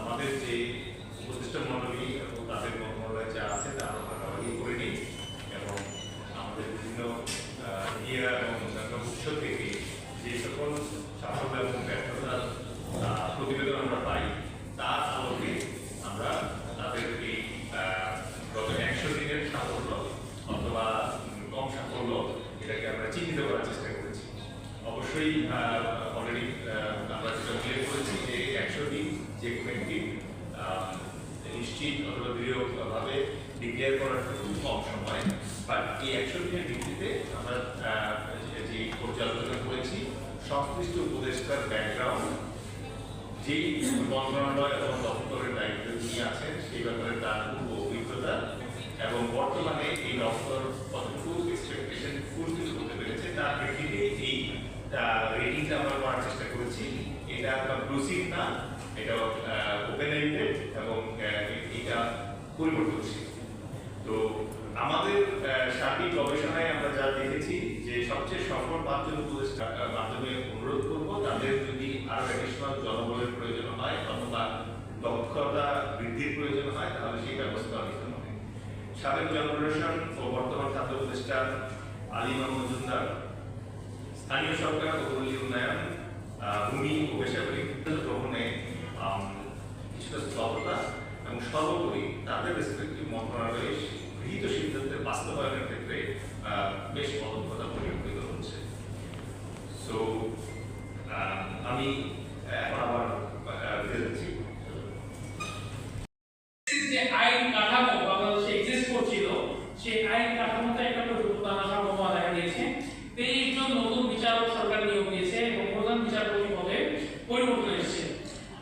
আমাদের যে এবং তাদের মন্ত্রণালয় যা আছে তা আমরা ভাগাভাগি করে নিই এবং আমাদের বিভিন্ন মিডিয়া এবং অন্যান্য যে সকল সাফল্য এবং ব্যর্থতার প্রতিবেদন আমরা পাই তার আলোকে আমরা তাদের এই আহ, গত একশো দিনের সাফল্য অথবা উম, কম সাফল্য এটাকে আমরা চিহ্নিত করার চেষ্টা করেছি অবশ্যই অলরেডি আমরা যেটা উল্লেখ করেছি যে একশো দিন যে আহ, নিশ্চিত অথবা দৃঢ়ভাবে ডিক্লেয়ার করার খুব কম সময়। বাট এই একশো দিনের ভিত্তিতে আমরা যে পর্যালোচনা করেছি সংশ্লিষ্ট উপদেষ্টার ব্যাকগ্রাউন্ড যেই মন্ত্রণালয় এবং দপ্তরের দায়িত্ব নিয়ে আছেন সেই ব্যাপারে তার পূর্ব অভিজ্ঞতা এবং বর্তমানে এই দপ্তর কতটুকু এক্সপেকটেশন ফুলফিল করতে পেরেছে তার প্রেক্ষিতে এই রেটিংটা আমরা করার চেষ্টা করেছি এটা ব্লুসিভ না এটা ওপেন এন্ডেড এবং আহ, এটা পরিবর্তনশীল তো আমাদের সার্বিক গবেষণায় আমরা যা দেখেছি যে সবচেয়ে সফল পাঁচজন উপদেষ্টা মাধ্যমে অনুরোধ করব, তাদের যদি আরও অ্যাডিশনাল জনবলের প্রয়োজন হয়, অথবা দক্ষতা বৃদ্ধির প্রয়োজন হয়, তাহলে সেই ব্যবস্থা নিতে হবে। সাবেক জনরেশন ও বর্তমান খাদ্য উপদেষ্টা আলী ইমাম মজুমদার স্থানীয় সরকার ও উন্নয়ন ভূমি ও বেসরকারি গ্রহণে কিছুটা স্থলতা এবং সর্বোপরি তাদের রেসপেক্টিভ মন্ত্রণালয়ে গৃহীত সিদ্ধান্তের বাস্তবায়নের ক্ষেত্রে বেশ পদক্ষতা পরিলক্ষিত হচ্ছে। সো আমি এখন আবার আইন কাঠামো সেই আইন একটা সরকার এবং প্রধান পরিবর্তন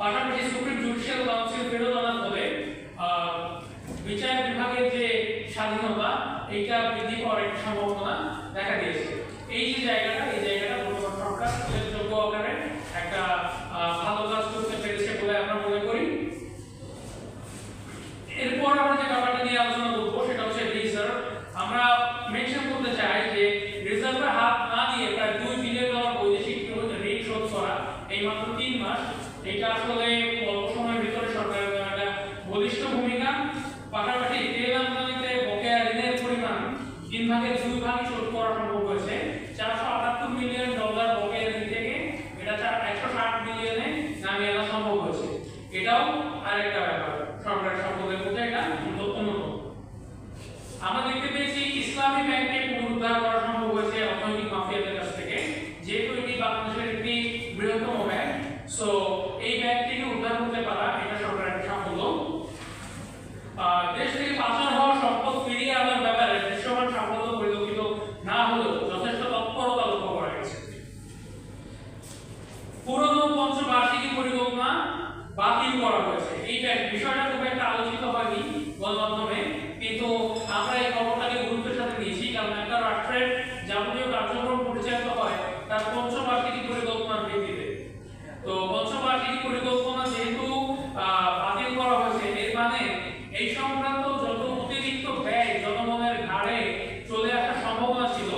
পাশাপাশি সুপ্রিম জুডিশিয়াল কাউন্সিল এইটা বৃদ্ধি পাওয়ার একটা সম্ভাবনা দেখা দিয়েছে। এই যে জায়গাটা, এই জায়গাটা বর্তমান সরকার উল্লেখযোগ্য আকারে একটা ভালো কাজ করতে পেরেছে বলে আমরা মনে করি। এরপর আমরা যে ব্যাপারটা নিয়ে আলোচনা করব, সেটা হচ্ছে রিজার্ভ আমরা মেনশন করতে চাই যে রিজার্ভে হাত না দিয়ে প্রায় দুই বিলিয়ন ডলার বৈদেশিক ঋণ শোধ করা এই মাত্র তিন মাস। এটা আসলে অল্প সময়ের ভিতরে সরকারের দেওয়া একটা বলিষ্ঠ ভূমিকা পাশাপাশি তেল আমদানিতে বকেয়া ঋণের পরিমাণ তিন ভাগের দুই ভাগই শোধ করা সম্ভব হয়েছে চারশো আটাত্তর মিলিয়ন ডলার বকেয়া ঋণ থেকে এটা চার একশো ষাট মিলিয়নে নামিয়ে আনা সম্ভব হয়েছে এটাও আরেকটা ব্যাপার সরকারের সম্পদের মধ্যে এটা অন্যতম আমরা দেখতে পেয়েছি ইসলামী ব্যাংককে পুনরুদ্ধার করা সম্ভব হয়েছে অর্থনৈতিক মাফিয়াদের কাছ থেকে যেহেতু এটি বাংলাদেশের একটি বৃহত্তম ব্যাংক সো এই ব্যাংকটিকে উদ্ধার করতে পারা এটা সরকারের একটা সাফল্য আহ, দেশ থেকে পাচার হওয়া সম্পদ ফিরিয়ে আনার ব্যাপারে দৃশ্যমান সাফল্য পরিলক্ষিত না হলেও যথেষ্ট তৎপরতা লক্ষ্য করা গেছে পুরনো পঞ্চবার্ষিকী পরিকল্পনা বাতিল করা হয়েছে। এই ব্যাগ- বিষয়টা খুব একটা আলোচিত হয়নি গণমাধ্যমে, কিন্তু আমরা এই খবরটাকে গুরুত্বের সাথে নিয়েছি, কারণ একটা রাষ্ট্রের যাবতীয় কার্যক্রম পরিচালিত হয়, তার পঞ্চবার্ষিকী পরিকল্পনার ভিত্তিতে। তো পঞ্চবার্ষিকী পরিকল্পনা যেহেতু বাতিল করা হয়েছে, এর মানে এই সংক্রান্ত যত অতিরিক্ত ব্যয় জনগণের ঘাড়ে চলে আসার সম্ভাবনা ছিল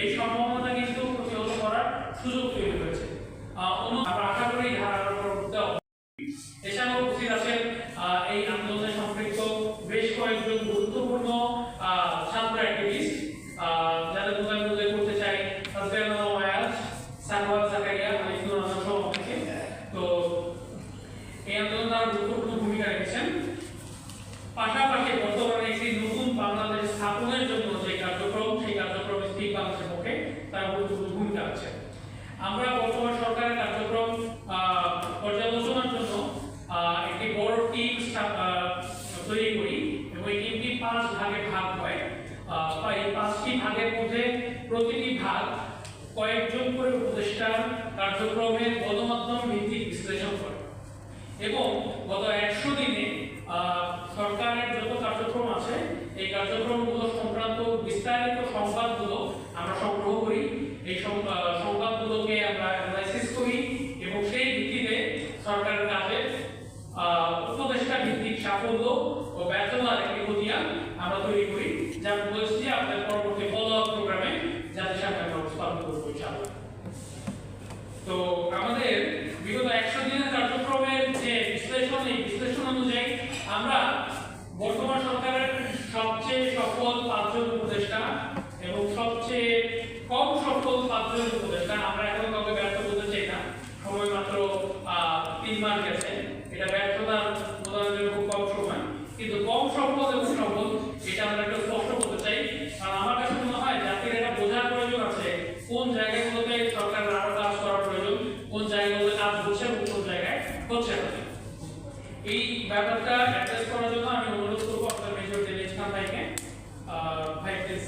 এই সম্ভাবনাটা কিন্তু প্রতিহত করার সুযোগ তৈরি হয়েছে আহ, অনু আমরা আশা করি এই ধারার পরবর্তীতে এছাড়াও উপস্থিত আছেন আহ, এই আন্দোলনে সম্পৃক্ত বেশ কয়েকজন গুরুত্বপূর্ণ আহ, ছাত্র অ্যাক্টিভিস্ট যাদের কথা আমি উল্লেখ করতে চাই হাসবেনা ওয়াজ সানওয়ার জাকারিয়া আলিফুর রহমান সহ অনেকে তো এই আন্দোলনে তারা গুরুত্বপূর্ণ ভূমিকা রেখেছেন পাশাপাশি বর্তমানে একটি নতুন বাংলাদেশ স্থাপনের জন্য যে কার্যক্রম সেই কার্যক্রমে স্থির বাংলাদেশের পক্ষে তারা গুরুত্বপূর্ণ ভূমিকা আছে আমরা বর্তমান সরকারের কার্যক্রম আহ, পর্যালোচনার জন্য আহ, একটি বড় টিম তৈরি করি এবং এই টিমটি পাঁচ ভাগে ভাগ হয় আহ, বা এই পাঁচটি ভাগের মধ্যে প্রতিটি ভাগ কয়েকজন করে উপদেষ্টার কার্যক্রমের গণমাধ্যম ভিত্তিক বিশ্লেষণ করে। এবং গত একশো দিনে সরকারের যত কার্যক্রম আছে, এই কার্যক্রমগুলো সংক্রান্ত বিস্তারিত সংবাদগুলো আমরা সংগ্রহ করি। এই সংবাদগুলোকে আমরা অ্যানালাইসিস করি এবং সেই ভিত্তিতে সরকারের কাজে উপদেষ্টা ভিত্তিক সাফল্য ও ব্যর্থতার একটি খতিয়ান আমরা তৈরি করি। যা আমি বলেছি আপনাদের পরবর্তী কম সফল ছাত্রের কারণ আমরা এখনও কাউকে ব্যর্থ বলতে চাই না, সময় মাত্র তিন মাস গেছে, এটা ব্যর্থতার জন্য খুব কম সময়। কিন্তু কম সফল এবং সফল, এটা আমরা একটু স্পষ্ট করতে চাই, কারণ আমার কাছে মনে হয় জাতির এটা বোঝার প্রয়োজন আছে, কোন জায়গাগুলোতে সরকারের আরও কাজ করার প্রয়োজন, কোন জায়গাগুলোতে কাজ হচ্ছে এবং কোন জায়গায় হচ্ছে না। এই ব্যাপারটা অ্যাড্রেস করার জন্য আমি অনুরোধ করব আপনার মেজর দিনেশ খান ভাইকে ভাই প্লিজ